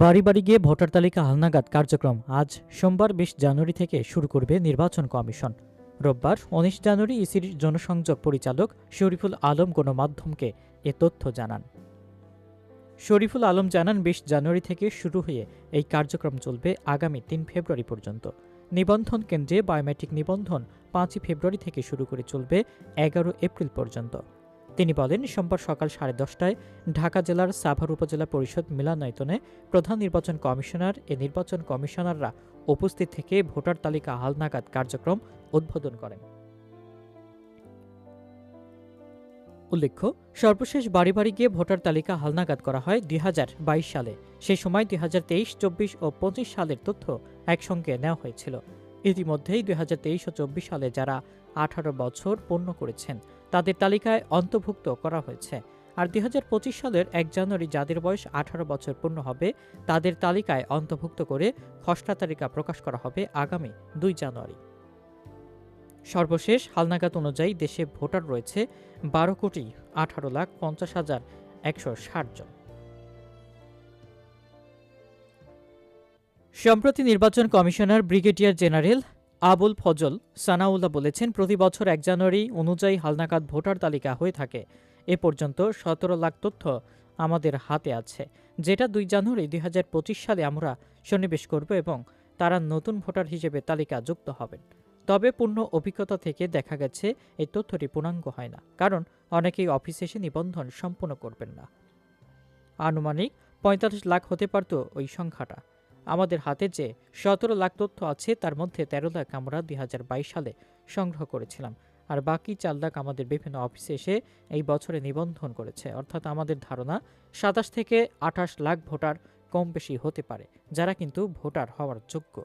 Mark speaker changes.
Speaker 1: বাড়ি বাড়ি গিয়ে ভোটার তালিকা হালনাগাদ কার্যক্রম। আজ সোমবার বিশ জানুয়ারি থেকে শুরু করবে নির্বাচন কমিশন। রোববার উনিশ জানুয়ারি ইসির জনসংযোগ পরিচালক শরীফুল আলম গণমাধ্যমকে এ তথ্য জানান। শরীফুল আলম জানান, বিশ জানুয়ারি থেকে শুরু হয়ে এই কার্যক্রম চলবে আগামী তিন ফেব্রুয়ারি পর্যন্ত। নিবন্ধন কেন্দ্রে বায়োমেট্রিক নিবন্ধন পাঁচই ফেব্রুয়ারি থেকে শুরু করে চলবে এগারো এপ্রিল পর্যন্ত। তিনি বলেন, সোমবার সকাল সাড়ে দশটায় ঢাকা জেলার সাভার উপজেলা পরিষদ মিলনায়তনে প্রধান নির্বাচন কমিশনার এ নির্বাচন কমিশনাররা উপস্থিত থেকে ভোটার তালিকা হালনাগাদ কার্যক্রম উদ্বোধন করেন। উল্লেখ্য, সর্বশেষ বাড়ি বাড়ি গিয়ে ভোটার তালিকা হালনাগাদ করা হয় দুই হাজার বাইশ সালে। সেই সময় দুই হাজার তেইশ, চব্বিশ ও পঁচিশ সালের তথ্য একসঙ্গে নেওয়া হয়েছিল। ইতিমধ্যেই দুই হাজার তেইশ ও চব্বিশ সালে যারা আঠারো বছর পূর্ণ করেছেন তাদের তালিকায় অন্তর্ভুক্ত করা হয়েছে। আর দুই হাজার পঁচিশ সালের এক জানুয়ারি যাদের বয়স আঠারো বছর পূর্ণ হবে, তাদের তালিকায় অন্তর্ভুক্ত করে খসড়া তালিকা প্রকাশ করা হবে আগামী দুই জানুয়ারি। সর্বশেষ হালনাগাদ অনুযায়ী দেশে ভোটার রয়েছে বারো কোটি আঠারো লাখ পঞ্চাশ হাজার একশো ষাট জন। সম্প্রতি নির্বাচন commissioner brigadier general Abul Fazal Sanaullah বলেছেন, প্রতি বছর এক জানুয়ারি অনুযায়ী হালনাগাদ ভোটার তালিকা হয়ে থাকে। এ পর্যন্ত সতেরো লাখ তথ্য আমাদের হাতে আছে। যেটা দুই জানুয়ারি দুই হাজার পঁচিশ সালে আমরা সন্নিবেশ করব এবং তারা নতুন ভোটার হিসেবে তালিকা যুক্ত হবেন। তবে পূর্ণ অভিজ্ঞতা থেকে দেখা গেছে, এই তথ্যটি পূর্ণাঙ্গ হয় না, কারণ অনেকেই অফিসে এসে নিবন্ধন সম্পূর্ণ করবেন না। আনুমানিক পঁয়তাল্লিশ লাখ হতে পারত ওই সংখ্যাটা। আমাদের হাতে যে সতেরো লাখ তথ্য আছে, তার মধ্যে তেরো লাখ আমরা দুই হাজার বাইশ সালে সংগ্রহ করেছিলাম। আর বাকি চার লাখ আমাদের বিভিন্ন অফিসে এসে এই বছরে নিবন্ধন করেছে। অর্থাৎ আমাদের ধারণা, সাতাশ থেকে আঠাশ লাখ ভোটার কম বেশি হতে পারে, যারা কিন্তু ভোটার হওয়ার যোগ্য।